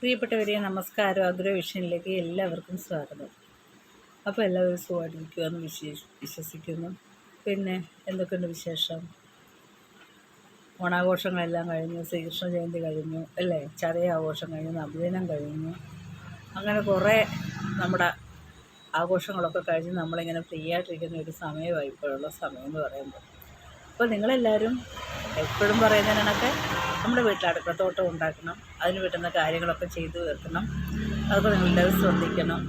പ്രിയപ്പെട്ടവരെ നമസ്കാരം. അഗ്രവിഷനിലേക്ക് എല്ലാവർക്കും സ്വാഗതം. അപ്പോൾ എല്ലാവരും സുഖമായിട്ടിരിക്കുമെന്ന് വിശേഷ വിശ്വസിക്കുന്നു. പിന്നെ എന്തൊക്കെയുണ്ട് വിശേഷം? ഓണാഘോഷങ്ങളെല്ലാം കഴിഞ്ഞു ശ്രീകൃഷ്ണ ജയന്തി കഴിഞ്ഞു അല്ലേ? ചതയ ആഘോഷം കഴിഞ്ഞു നവദിനം കഴിഞ്ഞു. അങ്ങനെ കുറേ നമ്മുടെ ആഘോഷങ്ങളൊക്കെ കഴിഞ്ഞ് നമ്മളിങ്ങനെ ഫ്രീ ആയിട്ടിരിക്കുന്ന ഒരു സമയമായി ഇപ്പോഴുള്ള സമയം എന്ന് പറയുമ്പോൾ. അപ്പോൾ നിങ്ങളെല്ലാവരും എപ്പോഴും പറയുന്നതിനൊക്കെ നമ്മുടെ വീട്ടിൽ അടുക്കളത്തോട്ടം ഉണ്ടാക്കണം. അതിന് പറ്റുന്ന കാര്യങ്ങളൊക്കെ ചെയ്തു തീർക്കണം. അതൊക്കെ നിങ്ങളെല്ലാവരും ശ്രദ്ധിക്കണം.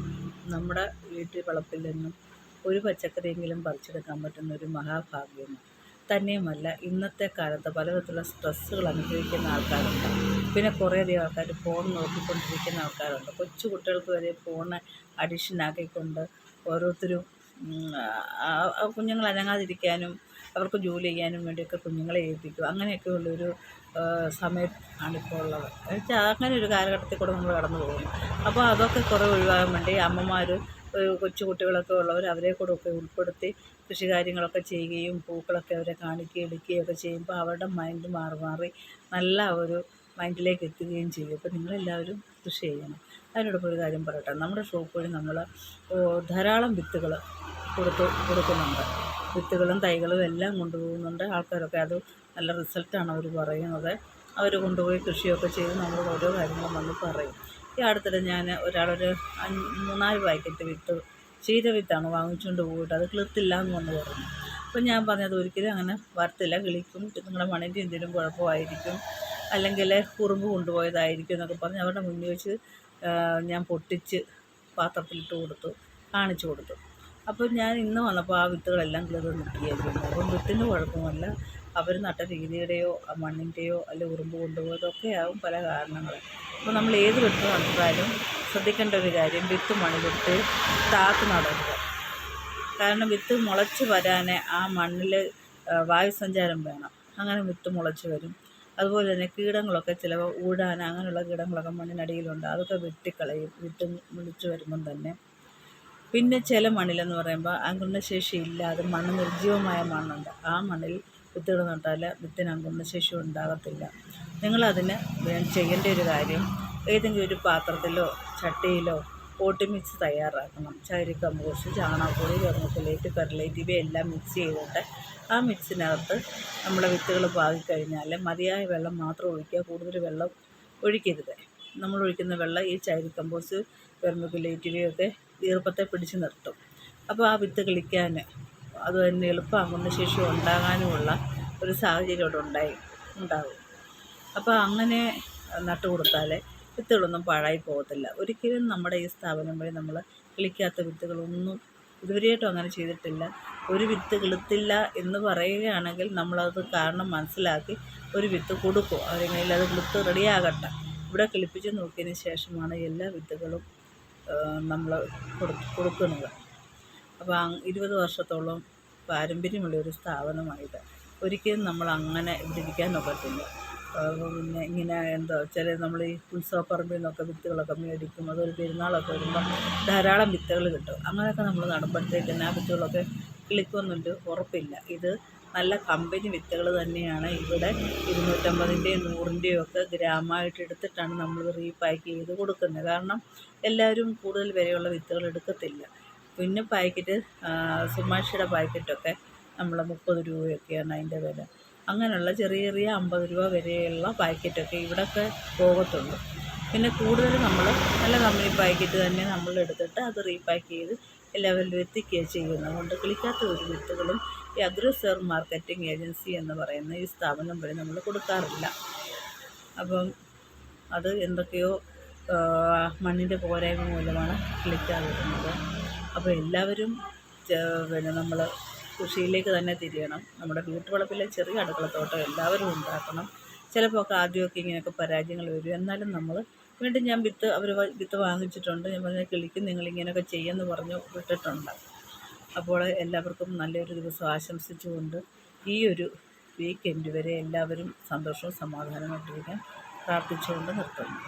നമ്മുടെ വീട്ടിൽ വളപ്പിൽ നിന്നും ഒരു പച്ചക്കറിയെങ്കിലും പറിച്ചെടുക്കാൻ പറ്റുന്ന ഒരു മഹാഭാഗ്യമാണ് തന്നെയുമല്ല ഇന്നത്തെ കാലത്ത് പലവിധത്തിലുള്ള സ്ട്രെസ്സുകൾ അനുഭവിക്കുന്ന ആൾക്കാരുണ്ട്. പിന്നെ കുറേയധികം ആൾക്കാർ ഫോൺ നോക്കിക്കൊണ്ടിരിക്കുന്ന ആൾക്കാരുണ്ട്. കൊച്ചു കുട്ടികൾക്ക് വരെ ഫോണ് അഡിക്ഷൻ ആക്കിക്കൊണ്ട് ഓരോരുത്തരും കുഞ്ഞുങ്ങൾ അനങ്ങാതിരിക്കാനും അവർക്ക് ജോലി ചെയ്യാനും വേണ്ടിയൊക്കെ കുഞ്ഞുങ്ങളെ ഏൽപ്പിക്കും. അങ്ങനെയൊക്കെ ഉള്ളൊരു സമയം ആണിപ്പോൾ ഉള്ളത്. എന്നുവെച്ചാൽ അങ്ങനെ ഒരു കാലഘട്ടത്തിൽ കൂടെ നമ്മൾ കടന്നു പോകുന്നു. അപ്പോൾ അതൊക്കെ കുറേ ഒഴിവാകാൻ വേണ്ടി അമ്മമാർ കൊച്ചു കുട്ടികളൊക്കെ ഉള്ളവർ അവരെ കൂടെ ഒക്കെ ഉൾപ്പെടുത്തി കൃഷി കാര്യങ്ങളൊക്കെ ചെയ്യുകയും പൂക്കളൊക്കെ അവരെ കാണിക്കുകയും എടുക്കുകയും ഒക്കെ ചെയ്യുമ്പോൾ അവരുടെ മൈൻഡ് മാറി മാറി നല്ല ഒരു മൈൻഡിലേക്ക് എത്തുകയും ചെയ്യും. അപ്പോൾ നിങ്ങളെല്ലാവരും കൃഷി ചെയ്യണം. അതിനോടൊപ്പം ഒരു കാര്യം പറയട്ടെ. നമ്മുടെ ഷോപ്പുകളിൽ നമ്മൾ ധാരാളം വിത്തുകൾ കൊടുത്തു കൊടുക്കുന്നുണ്ട്. വിത്തുകളും തൈകളും എല്ലാം കൊണ്ടുപോകുന്നുണ്ട്. ആൾക്കാരൊക്കെ അത് നല്ല റിസൾട്ടാണ് അവർ പറയുന്നത്. അവർ കൊണ്ടുപോയി കൃഷിയൊക്കെ ചെയ്ത് നമ്മൾ ഓരോ കാര്യങ്ങളും വന്ന് പറയും. ഈ അടുത്തിടെ ഞാൻ ഒരാളൊരു മൂന്നാൽ പാക്കറ്റ് വിത്ത് ചീര വിത്താണ് വാങ്ങിച്ചുകൊണ്ട് പോയിട്ട് അത് കിളിർത്തില്ല എന്ന് വന്ന് പറഞ്ഞു. അപ്പോൾ ഞാൻ പറഞ്ഞത് ഒരിക്കലും അങ്ങനെ വരത്തില്ല. കിളിക്കും നിങ്ങളുടെ മണിന്റെ എന്തെങ്കിലും കുഴപ്പമായിരിക്കും അല്ലെങ്കിൽ കുറുമ്പ് കൊണ്ടുപോയതായിരിക്കും എന്നൊക്കെ പറഞ്ഞ് അവരുടെ മുന്നിൽ വെച്ച് ഞാൻ പൊട്ടിച്ച് പാത്രത്തിലിട്ട് കൊടുത്തു കാണിച്ചു കൊടുത്തു. അപ്പോൾ ഞാൻ ഇന്ന് വന്നപ്പോൾ ആ വിത്തുകളെല്ലാം കിളിർ നിൽക്കുകയായിരുന്നു അപ്പം വിത്തിന് കുഴപ്പമല്ല അവർ നട്ട രീതിയുടെയോ മണ്ണിന്റെയോ അല്ലെ ഉറുമ്പ് കൊണ്ടുപോയതൊക്കെ ആവും പല കാരണങ്ങൾ അപ്പോൾ നമ്മൾ ഏത് വിത്ത് നട്ടാലും ശ്രദ്ധിക്കേണ്ട ഒരു കാര്യം വിത്ത് മണിവിട്ട് താത്ത് നടക്കുക. കാരണം വിത്ത് മുളച്ച് വരാൻ ആ മണ്ണിൽ വായുസഞ്ചാരം വേണം. അങ്ങനെ വിത്ത് മുളച്ച് വരും. അതുപോലെ തന്നെ കീടങ്ങളൊക്കെ ചിലവ് ഊടാൻ അങ്ങനെയുള്ള കീടങ്ങളൊക്കെ മണ്ണിനടിയിലുണ്ട്. അതൊക്കെ വെട്ടിക്കളയും. വിത്ത് മുളിച്ച് വരുമ്പം തന്നെ. പിന്നെ ചില മണ്ണിലെന്ന് പറയുമ്പോൾ അങ്കുരണശേഷി ഇല്ലാതെ മണ്ണ് നിർജീവമായ മണ്ണുണ്ട്. ആ മണ്ണിൽ വിത്തുകൾ നട്ടാൽ വിത്തിന് അങ്കുരണശേഷി ഉണ്ടാകത്തില്ല. നിങ്ങളതിന് ചെയ്യേണ്ട ഒരു കാര്യം ഏതെങ്കിലും ഒരു പാത്രത്തിലോ ചട്ടിയിലോ പോട്ടി മിക്സ് തയ്യാറാക്കണം. ചകിരി കമ്പോസ്റ്റ് ചാണകപ്പൊടി വെറുമക്കുലേറ്റ് പെർലേറ്റ് ഇവയെല്ലാം മിക്സ് ചെയ്തിട്ട് ആ മിക്സിനകത്ത് നമ്മുടെ വിത്തുകൾ പാകിക്കഴിഞ്ഞാൽ മതിയായ വെള്ളം മാത്രം ഒഴിക്കുക കൂടുതൽ വെള്ളം ഒഴിക്കരുത്. നമ്മൾ ഒഴിക്കുന്ന വെള്ളം ഈ ചകിരി കമ്പോസ്റ്റ് വെറുമക്കുലേറ്റ് ഇവയൊക്കെ ഈർപ്പത്തെ പിടിച്ച് നിർത്തും. അപ്പോൾ ആ വിത്ത് കിളിക്കാൻ അത് തന്നെ എളുപ്പമാകുന്ന ശേഷി ഉണ്ടാകാനുമുള്ള ഒരു സാഹചര്യം അവിടെ ഉണ്ടായി ഉണ്ടാകും അപ്പോൾ അങ്ങനെ നട്ടു കൊടുത്താൽ വിത്തുകളൊന്നും പാഴായി പോകത്തില്ല. ഒരിക്കലും നമ്മുടെ ഈ സ്ഥാപനം വഴി നമ്മൾ കിളിക്കാത്ത വിത്തുകളൊന്നും ഇതുവരെയായിട്ടും അങ്ങനെ ചെയ്തിട്ടില്ല. ഒരു വിത്ത് കിളുത്തില്ല എന്ന് പറയുകയാണെങ്കിൽ നമ്മളത് കാരണം മനസ്സിലാക്കി ഒരു വിത്ത് കൊടുക്കും. അവരെങ്കിലും അത് കിളുത്ത് റെഡിയാകട്ടെ ഇവിടെ കിളിപ്പിച്ച് നോക്കിയതിന് ശേഷമാണ് എല്ലാ വിത്തുകളും നമ്മൾ കൊടുക്കുന്നത്. അപ്പോൾ അങ് ഇരുപത് വർഷത്തോളം പാരമ്പര്യമുള്ള ഒരു സ്ഥാപനമാണിത്. ഒരിക്കലും നമ്മൾ അങ്ങനെ ഇവിടെ ഒക്കത്തില്ല പിന്നെ ഇങ്ങനെ എന്തോ ചില നമ്മൾ ഈ ഉത്സവപ്പറമ്പിൽ നിന്നൊക്കെ വിത്തുകളൊക്കെ മേടിക്കും. അതൊരു പെരുന്നാളൊക്കെ വരുമ്പോൾ ധാരാളം വിത്തുകൾ കിട്ടും. അങ്ങനെയൊക്കെ നമ്മൾ നടുമ്പോഴത്തേക്ക് ആ വിത്തുകളൊക്കെ കിളിക്കുമെന്നുണ്ട് ഉറപ്പില്ല. ഇത് നല്ല കമ്പനി വിത്തുകൾ തന്നെയാണ്. ഇവിടെ ഇരുന്നൂറ്റമ്പതിന്റെയും നൂറിന്റെയും ഒക്കെ ഗ്രാമമായിട്ട് എടുത്തിട്ടാണ് നമ്മൾ റീപാക്ക് ചെയ്ത് കൊടുക്കുന്നത്. കാരണം എല്ലാവരും കൂടുതൽ വിലയുള്ള വിത്തുകൾ എടുക്കത്തില്ല. പിന്നെ പാക്കറ്റ് സുമാഷിയുടെ പാക്കറ്റൊക്കെ നമ്മൾ മുപ്പത് രൂപയൊക്കെയാണ് അതിന്റെ വില. അങ്ങനെയുള്ള ചെറിയ ചെറിയ അമ്പത് രൂപ വരെയുള്ള പാക്കറ്റൊക്കെ ഇവിടെയൊക്കെ പോകത്തുള്ളൂ. പിന്നെ കൂടുതൽ നമ്മൾ നല്ല കമ്പനി പാക്കറ്റ് തന്നെ നമ്മൾ എടുത്തിട്ട് അത് റീപാക്ക് ചെയ്ത് എല്ലാവരിലും എത്തിക്കുകയും ചെയ്യുന്നത് അതുകൊണ്ട് കിളിക്കാത്ത ഒരു വിത്തുകളും ഈ അഗ്രസർ മാർക്കറ്റിംഗ് ഏജൻസി എന്ന് പറയുന്ന ഈ സ്ഥാപനം വഴി നമ്മൾ കൊടുക്കാറില്ല. അപ്പം അത് എന്തൊക്കെയോ മണ്ണിന്റെ പോരായ്മ മൂലമാണ് കിളിക്കാതെ വരുന്നത് അപ്പോൾ എല്ലാവരും പിന്നെ നമ്മൾ കൃഷിയിലേക്ക് തന്നെ തിരിയണം. നമ്മുടെ വീട്ടുവളപ്പിലെ ചെറിയ അടുക്കളത്തോട്ടം എല്ലാവരും ഉണ്ടാക്കണം. ചിലപ്പോൾ ഒക്കെ ആദ്യമൊക്കെ ഇങ്ങനെയൊക്കെ പരാജയങ്ങൾ വരും. എന്നാലും നമ്മൾ വീണ്ടും ഞാൻ വിത്ത് അവർ വിത്ത് വാങ്ങിച്ചിട്ടുണ്ട്. ഞാൻ പറഞ്ഞ കിളിക്കും നിങ്ങളിങ്ങനെയൊക്കെ ചെയ്യുമെന്ന് പറഞ്ഞു വിട്ടിട്ടുണ്ട്. അപ്പോൾ എല്ലാവർക്കും നല്ലൊരു ദിവസം ആശംസിച്ചുകൊണ്ട് ഈ ഒരു വീക്കെൻഡ് വരെ എല്ലാവരും സന്തോഷവും സമാധാനമായിട്ടിരിക്കാൻ പ്രാർത്ഥിച്ചുകൊണ്ട് നിർത്തുന്നു.